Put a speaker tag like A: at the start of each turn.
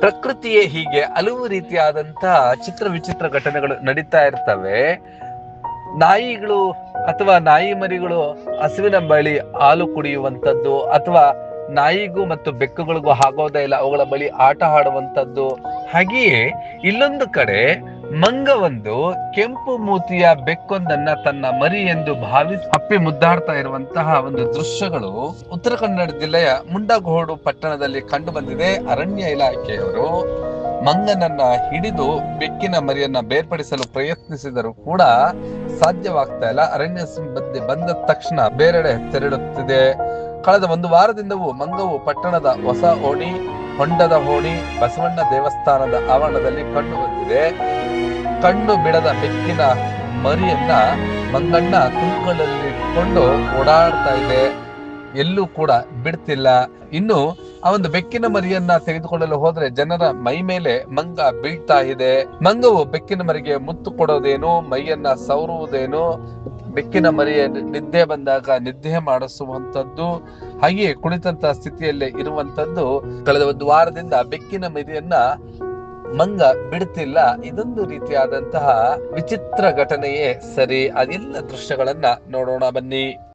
A: ಪ್ರಕೃತಿಯೇ ಹೀಗೆ ಹಲವು ರೀತಿಯಾದಂತಹ ಚಿತ್ರ ವಿಚಿತ್ರ ಘಟನೆಗಳು ನಡೀತಾ ಇರ್ತವೆ. ನಾಯಿಗಳು ಅಥವಾ ನಾಯಿ ಮರಿಗಳು ಹಸುವಿನ ಬಳಿ ಹಾಲು ಕುಡಿಯುವಂಥದ್ದು ಅಥವಾ ನಾಯಿಗೂ ಮತ್ತು ಬೆಕ್ಕುಗಳಿಗೂ ಆಗೋದೇ ಇಲ್ಲ, ಅವುಗಳ ಬಳಿ ಆಟ ಆಡುವಂಥದ್ದು. ಹಾಗೆಯೇ ಇಲ್ಲೊಂದು ಕಡೆ ಮಂಗ ಒಂದು ಕೆಂಪು ಮೂತಿಯ ಬೆಕ್ಕೊಂದನ್ನ ತನ್ನ ಮರಿ ಎಂದು ಭಾವಿಸಿ ಅಪ್ಪಿ ಮುದ್ದಾಡ್ತಾ ಇರುವಂತಹ ಒಂದು ದೃಶ್ಯಗಳು ಉತ್ತರ ಕನ್ನಡ ಜಿಲ್ಲೆಯ ಮುಂಡಗೋಡು ಪಟ್ಟಣದಲ್ಲಿ ಕಂಡು ಬಂದಿದೆ. ಅರಣ್ಯ ಇಲಾಖೆಯವರು ಮಂಗನನ್ನ ಹಿಡಿದು ಬೆಕ್ಕಿನ ಮರಿಯನ್ನ ಬೇರ್ಪಡಿಸಲು ಪ್ರಯತ್ನಿಸಿದರೂ ಕೂಡ ಸಾಧ್ಯವಾಗ್ತಾ ಇಲ್ಲ. ಅರಣ್ಯ ಸಿಬ್ಬಂದಿ ಬಂದ ತಕ್ಷಣ ಬೇರೆಡೆ ತೆರಳುತ್ತಿದೆ. ಕಳೆದ ಒಂದು ವಾರದಿಂದವೂ ಮಂಗವು ಪಟ್ಟಣದ ಹೊಸ ಓಣಿ, ಹೊಂಡದ ಓಣಿ, ಬಸವಣ್ಣ ದೇವಸ್ಥಾನದ ಆವರಣದಲ್ಲಿ ಕಂಡು ಬಂದಿದೆ. ಕಣ್ಣು ಬಿಡದ ಬೆಕ್ಕಿನ ಮರಿಯನ್ನ ಮಂಗಣ್ಣ ತುಂಕಲಲ್ಲಿ ಇಟ್ಕೊಂಡು ಓಡಾಡ್ತಾ ಇದೆ. ಎಲ್ಲೂ ಕೂಡ ಬಿಡ್ತಿಲ್ಲ. ಇನ್ನು ಆ ಒಂದು ಬೆಕ್ಕಿನ ಮರಿಯನ್ನ ತೆಗೆದುಕೊಳ್ಳಲು ಹೋದ್ರೆ ಜನರ ಮೈ ಮೇಲೆ ಮಂಗ ಬೀಳ್ತಾ ಇದೆ. ಮಂಗವು ಬೆಕ್ಕಿನ ಮರಿಗೆ ಮುತ್ತು ಕೊಡೋದೇನು, ಮೈಯನ್ನ ಸವರುವುದೇನು? ಬೆಕ್ಕಿನ ಮರಿಯ ನಿದ್ದೆ ಬಂದಾಗ ನಿದ್ದೆ ಮಾಡಿಸುವಂತದ್ದು ಹಾಗೆಯೇ ಕುಳಿತಂತ ಸ್ಥಿತಿಯಲ್ಲೇ ಇರುವಂತದ್ದು ಕಳೆದ ಒಂದು ವಾರದಿಂದ ಬೆಕ್ಕಿನ ಮರಿಯನ್ನ ಮಂಗ ಬಿಡ್ತಿಲ್ಲ. ಇದೊಂದು ರೀತಿಯಾದಂತಹ ವಿಚಿತ್ರ ಘಟನೆಯೇ ಸರಿ. ಅದೆಲ್ಲ ದೃಶ್ಯಗಳನ್ನ ನೋಡೋಣ ಬನ್ನಿ.